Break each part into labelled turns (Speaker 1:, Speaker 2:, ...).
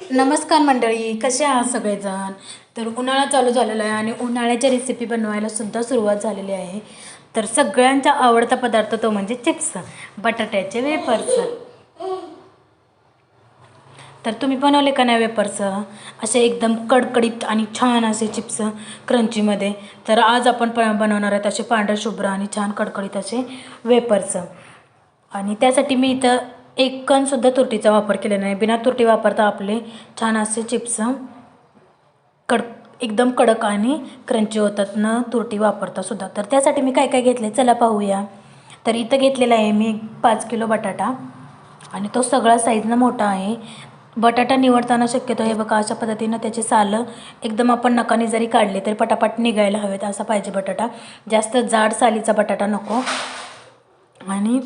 Speaker 1: नमस्कार मंडळी कसे आहात सगळेजण? तर उन्हाळा चालू झालेला आहे आणि उन्हाळ्याच्या रेसिपी बनवायला सुद्धा सुरुवात झालेली आहे. तर सगळ्यांचा आवडता पदार्थ तो म्हणजे चिप्स बटाट्याचे वेपर्स तर तुम्ही बनवले का नाही वेपर्स असे एकदम कडकडीत आणि छान असे चिप्स क्रंचीमध्ये. तर आज आपण प बनवणार आहेत असे पांढरे शुभ्र आणि छान कडकडीत असे वेपर्स आणि त्यासाठी मी इथं एक कणसुद्धा तुरटीचा वापर केलेला नाही. बिना तुरटी वापरता आपले छान असे चिप्स कड एकदम कडक आणि क्रंची होतात न तुरटी वापरता सुद्धा. तर त्यासाठी मी काय काय घेतले चला पाहूया. तर इथं घेतलेला आहे मी पाच किलो बटाटा. आणि तो सगळा साईजनं मोठा आहे. बटाटा निवडताना शक्यतो हे बघा अशा पद्धतीनं त्याची सालं एकदम आपण नकाने जरी काढले तरी पटापट निघायला हवेत असा पाहिजे बटाटा. जास्त जाड सालीचा बटाटा नको. आणि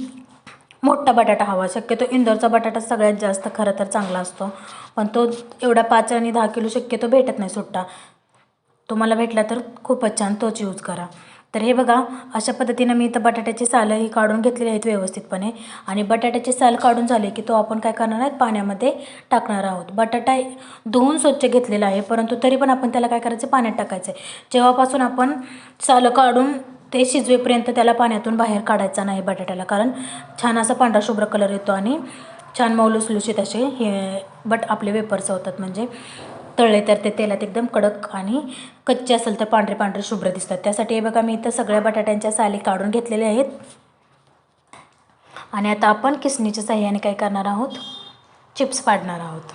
Speaker 1: मोठा बटाटा हवा. शक्यतो इंदोरचा बटाटा सगळ्यात जास्त खरं तर चांगला असतो. पण तो एवढा पाच आणि दहा किलो शक्यतो भेटत नाही सुट्टा. तुम्हाला भेटला तर खूपच छान तोच यूज करा. तर हे बघा अशा पद्धतीनं मी इथं बटाट्याची सालं ही काढून घेतलेली आहेत व्यवस्थितपणे. आणि बटाट्याची साल काढून झाले की तो आपण काय करणार आहे पाण्यामध्ये टाकणार आहोत. बटाटा धुवून स्वच्छ घेतलेला आहे परंतु तरी पण आपण त्याला काय करायचं? पाण्यात टाकायचं आहे जेव्हापासून आपण सालं काढून ते शिजवेपर्यंत त्याला पाण्यातून बाहेर काढायचा नाही बटाट्याला. कारण छान असा पांढरा शुभ्र कलर येतो आणि छान मौलुसलुशीत असे हे बट आपले वेपर्स होतात. म्हणजे तळले तर ते तेलात एकदम कडक आणि कच्चे असेल तर पांढरे पांढरे शुभ्र दिसतात. त्यासाठी हे बघा मी इथं सगळ्या बटाट्यांच्या साली काढून घेतलेल्या आहेत. आणि आता आपण किसणीच्या साह्याने काय करणार आहोत? चिप्स पाडणार आहोत.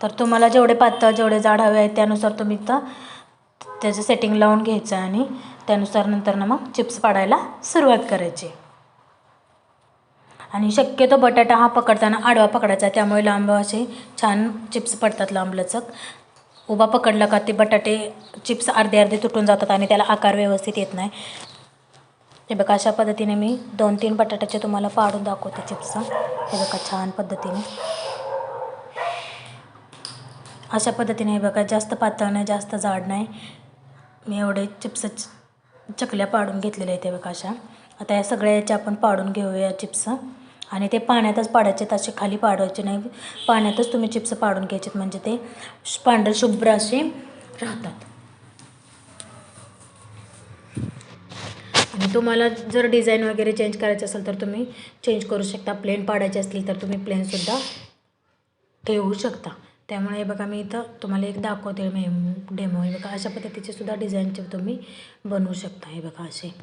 Speaker 1: तर तुम्हाला जेवढे पातळ जेवढे जाड हवे आहेत त्यानुसार तुम्ही इथं त्याचं सेटिंग लावून घ्यायचं आणि त्यानुसार नंतर ना मग चिप्स पाडायला सुरुवात करायची. आणि शक्यतो बटाटा हा पकडताना आडवा पकडायचा त्यामुळे लांब असे छान चिप्स पडतात लांबलचक. उभा पकडला का ते बटाटे चिप्स अर्धे अर्धे तुटून जातात आणि त्याला आकार व्यवस्थित येत नाही. हे बघा अशा पद्धतीने मी दोन तीन बटाट्याचे तुम्हाला पाडून दाखवते चिप्स हे बघा छान पद्धतीने. अशा पद्धतीने हे बघा जास्त पातळ नाही जास्त जाड नाही. मी एवढे चिप्स चकल्या पाडून घेतलेल्या आहेत हे बघा अशा. आता या सगळ्या याच्या आपण पाडून घेऊया चिप्स. आणि ते पाण्यातच पाडायचे तसे खाली पाडायचे नाही. पाण्यातच तुम्ही चिप्स पाडून घ्यायचे म्हणजे ते पांढरे शुभ्र असे राहतात. आणि तुम्हाला जर डिझाईन वगैरे चेंज करायचं असेल तर तुम्ही चेंज करू शकता. प्लेन पाडायचे असतील तर तुम्ही प्लेनसुद्धा ठेवू शकता. त्यामुळे हे बघा मी इथं तुम्हाला एक दाखवते मेम डेमो. हे बघा अशा पद्धतीचे सुद्धा डिझाईनचे तुम्ही बनवू शकता हे बघा असे.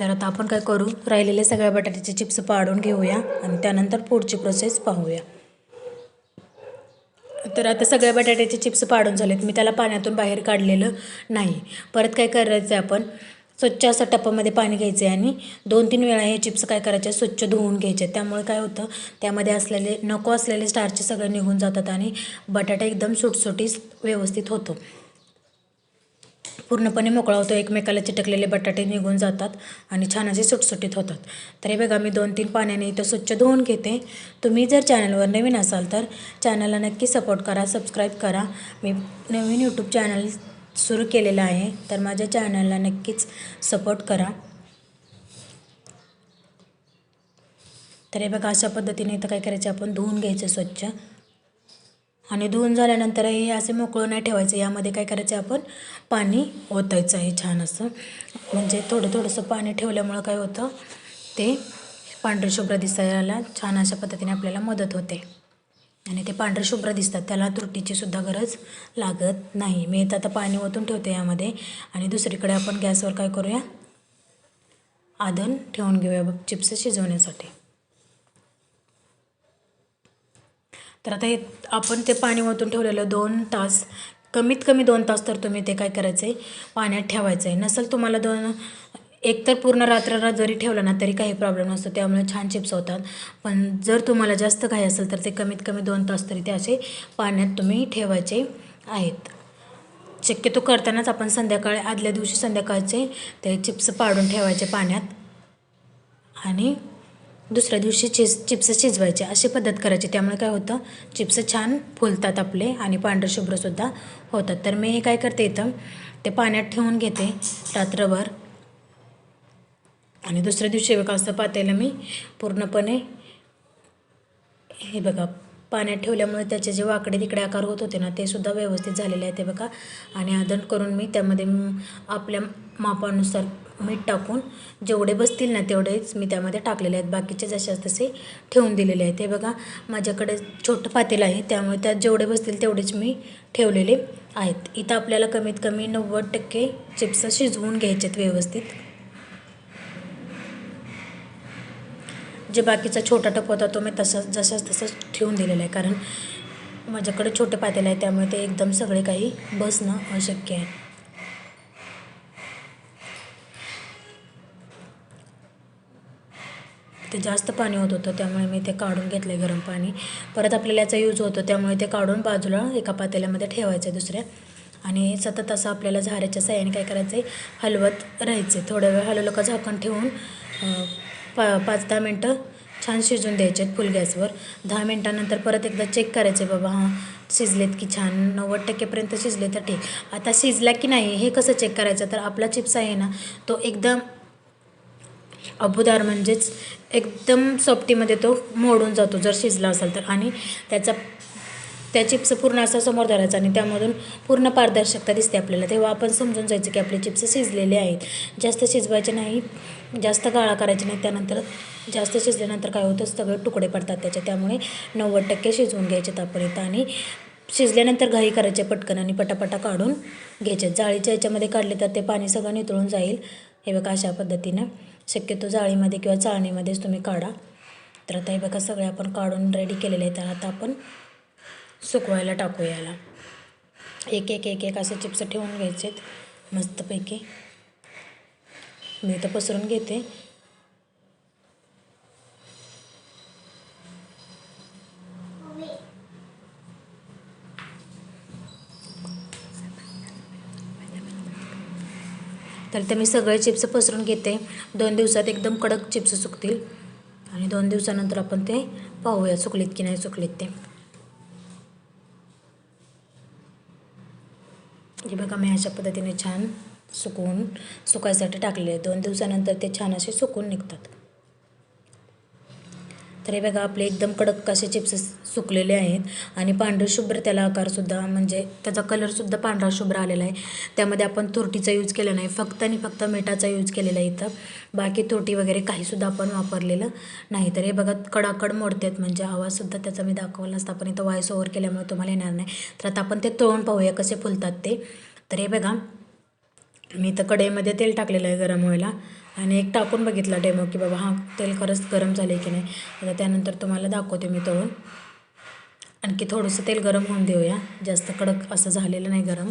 Speaker 1: तर आता आपण काय करू? राहिलेले सगळ्या बटाट्याचे चिप्स पाडून घेऊया आणि त्यानंतर पुढची प्रोसेस पाहूया. तर आता सगळ्या बटाट्याचे चिप्स पाडून झालेत. मी त्याला पाण्यातून बाहेर काढलेलं नाही. परत काय करायचं आहे आपण? स्वच्छ असं टपामध्ये पाणी घ्यायचं आहे आणि दोन तीन वेळा हे चिप्स काय करायचे स्वच्छ धुवून घ्यायचे. त्यामुळे काय होतं त्यामध्ये असलेले नको असलेले स्टारचे सगळे निघून जातात आणि बटाटा एकदम सुटसुटीत व्यवस्थित होतो. पूर्णपणे मोकळा होतो एकमेकाला चिटकलेले बटाटे निघून जातात आणि छान असे सुटसुटीत होतात. तर हे बघा मी दोन तीन पाण्याने इथं स्वच्छ धुवून घेते. तुम्ही जर चॅनलवर नवीन असाल तर चॅनलला नक्की सपोर्ट करा सबस्क्राईब करा. मी नवीन यूट्यूब चॅनल सुरू केलेलं आहे. तर माझ्या चॅनलला नक्कीच सपोर्ट करा. तर हे बघा अशा पद्धतीने इथं काय करायचं आपण धुवून घ्यायचं स्वच्छ. आणि धुवून झाल्यानंतर हे असे मोकळं नाही ठेवायचं. यामध्ये काय करायचं आपण पाणी ओतायचं आहे छान असं. म्हणजे थोडं थोडंसं पाणी ठेवल्यामुळं काय होतं ते पांढरशुभ्र दिसायला छान अशा पद्धतीने आपल्याला मदत होते. आणि ते पांढरे शुभ्र दिसतात. त्याला त्रुटीची सुद्धा गरज लागत नाही. मी इथं आता पाणी ओतून ठेवते यामध्ये. आणि दुसरीकडे आपण गॅसवर काय करूया? आधन ठेवून घेऊया चिप्स शिजवण्यासाठी. तर आता हे आपण ते पाणी ओतून ठेवलेलं दोन तास कमीत कमी दोन तास तर तुम्ही ते काय करायचं आहे पाण्यात ठेवायचं आहे नसेल तुम्हाला दोन एकतर पूर्ण रात्र जरी ठेवला ना तरी काही प्रॉब्लेम नसतो. त्यामुळे छान चिप्स होतात. पण जर तुम्हाला जास्त घाई असेल तर ते कमीत कमी दोन तास तरी ते असे पाण्यात तुम्ही ठेवायचे आहेत. शक्यतो करतानाच आपण संध्याकाळी आदल्या दिवशी संध्याकाळचे ते चिप्स पाडून ठेवायचे पाण्यात. आणि दुसऱ्या दिवशी चिज चिप्स शिजवायचे. अशी पद्धत करायची. त्यामुळे काय होतं चिप्स छान फुलतात आपले आणि पांढरशुभ्रसुद्धा होतात. तर मी हे काय करते इथं ते पाण्यात ठेवून घेते रात्रभर. आणि दुसऱ्या दिवशी बघा असं पातेलं मी पूर्णपणे हे बघा पाण्यात ठेवल्यामुळे त्याचे जे वाकडे तिकडे आकार होत होते ना ते सुद्धा व्यवस्थित झालेले आहे ते बघा. आणि आदन करून मी त्यामध्ये आपल्या मापानुसार मीठ टाकून जेवढे बसतील ना तेवढेच मी त्यामध्ये टाकलेले आहेत. बाकीचे जशाच तसे ठेवून दिलेले आहेत. हे बघा माझ्याकडे छोटं पातेलं आहे त्यामुळे त्यात जेवढे बसतील तेवढेच मी ठेवलेले आहेत. इथं आपल्याला कमीत कमी नव्वद टक्के चिप्स शिजवून घ्यायचे आहेत व्यवस्थित. जे बाकीचा छोटा टप होता तो मी तसाच जसाच तसंच ठेवून दिलेला आहे. कारण माझ्याकडे छोटे पातेलं आहे त्यामुळे ते एकदम सगळे काही बसणं अशक्य आहे. ते जास्त पाणी होत होतं त्यामुळे मी ते काढून घेतलं आहे गरम पाणी. परत आपल्याला याचा यूज होतो त्यामुळे ते काढून बाजूला एका पातेल्यामध्ये ठेवायचं आहे दुसऱ्या. आणि सतत असं आपल्याला झाऱ्याच्या साह्याने काय करायचं आहे हलवत राहायचं आहे थोड्या वेळ हलवलं का झाकण ठेवून पा पाच दहा मिनटं छान शिजून द्यायचे आहेत फुल गॅसवर. दहा मिनटानंतर परत एकदा चेक करायचे बाबा हां शिजलेत की छान नव्वद टक्केपर्यंत शिजले तर ठीक. आता शिजला की नाही हे कसं चेक करायचं? तर आपला चिप्स आहे ना तो एकदम अबुदार म्हणजेच एकदम सोपटीमध्ये तो मोडून जातो जर शिजला असेल तर. आणि त्याचा त्या चिप्स पूर्ण असा समोर धरायचा आणि त्यामधून पूर्ण पारदर्शकता दिसते आपल्याला. तेव्हा आपण समजून जायचं की आपले चिप्स शिजलेले आहेत. जास्त शिजवायचे नाही जास्त गाळा करायचे नाही. त्यानंतर जास्त शिजल्यानंतर काय होतं? सगळे तुकडे पडतात त्याचे. त्यामुळे नव्वद टक्के शिजवून घ्यायचे तापर्यंत आणि शिजल्यानंतर घाई करायचे पटकन आणि पटापटा काढून घ्यायचे. जाळीच्या याच्यामध्ये काढले तर ते पाणी सगळं नितळून जाईल. हे बघा अशा पद्धतीनं. शक्यतो जाळीमध्ये किंवा चाळणीमध्येच तुम्ही काढा. तर आता हे बघा सगळे आपण काढून रेडी केलेले आहेत. तर आता आपण सुकवायला टाकू याला. एक एक एक एक असे चिप्स ठेवून घ्यायचे आहेत मस्तपैकी. मी तर पसरून घेते. तर ते मी सगळे चिप्स पसरून घेते. दोन दिवसात एकदम कडक चिप्स सुकतील. आणि दोन दिवसानंतर आपण ते पाहूया सुकलीत की नाही सुकलीत ते. हे बघा मी अशा पद्धतीने छान सुकवून सुकायसाठी टाकले दोन दिवसानंतर ते छान असे सुकून निघतात. तर हे बघा आपले एकदम कडक असे चिप्स सुकलेले आहेत. आणि पांढरे शुभ्र त्याला आकारसुद्धा म्हणजे त्याचा कलरसुद्धा पांढरा शुभ्र आलेला आहे. त्यामध्ये आपण तुरटीचा यूज केला नाही फक्त आणि फक्त मिठाचा यूज केलेला आहे इथं. बाकी तुरटी वगैरे काहीसुद्धा आपण वापरलेलं नाही तर हे बघा कडाकड मोडतात म्हणजे आवाजसुद्धा त्याचा मी दाखवला असता पण इथं व्हॉइस ओव्हर केल्यामुळे तुम्हाला येणार नाही. तर आता आपण ते तळून पाहूया कसे फुलतात ते. तर हे बघा मी तर कढईमध्ये तेल टाकलेलं आहे गरम व्हायला. आणि एक टाकून बघितला डेमो की बाबा हां तेल खरंच गरम झालं की नाही? आता त्यानंतर तुम्हाला दाखवते मी तळून. आणखी थोडंसं तेल गरम होऊन देऊया. जास्त कडक असं झालेलं नाही गरम.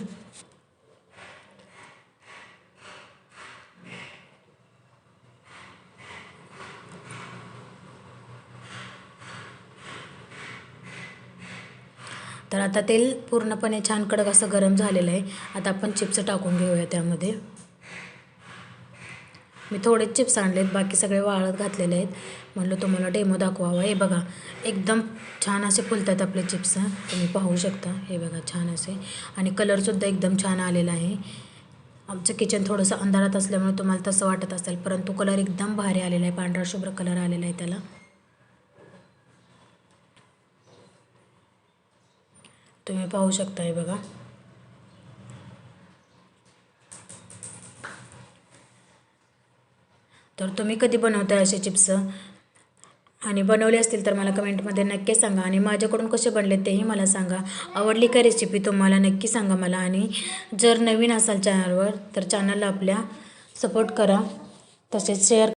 Speaker 1: तर आता तेल पूर्णपणे छान कडक असं गरम झालेलं आहे. आता आपण चिप्स टाकून घेऊया त्यामध्ये. मी थोडेच चिप्स आणलेत बाकी सगळे वाळत घातलेले आहेत. म्हणलं तुम्हाला डेमो दाखवावा. हे बघा एकदम छान असे फुलतात आपले चिप्स तुम्ही पाहू शकता. हे बघा छान असे. आणि कलरसुद्धा एकदम छान आलेला आहे. आमचं किचन थोडंसं अंधारात असल्यामुळे तुम्हाला तसं वाटत असेल परंतु कलर एकदम भारी आलेला आहे. पांढरा शुभ्र कलर आलेला आहे त्याला. तुम्ही पाहू शकता हे बघा. तर तुम्ही कधी बनवताय असे चिप्स? आणि बनवले असतील तर मला कमेंटमध्ये नक्की सांगा. आणि माझ्याकडून कसे बनले तेही मला सांगा. आवडली का रेसिपी तुम्हाला नक्की सांगा मला. आणि जर नवीन असाल चॅनलवर तर चॅनलला आपल्या सपोर्ट करा. तसेच शेअर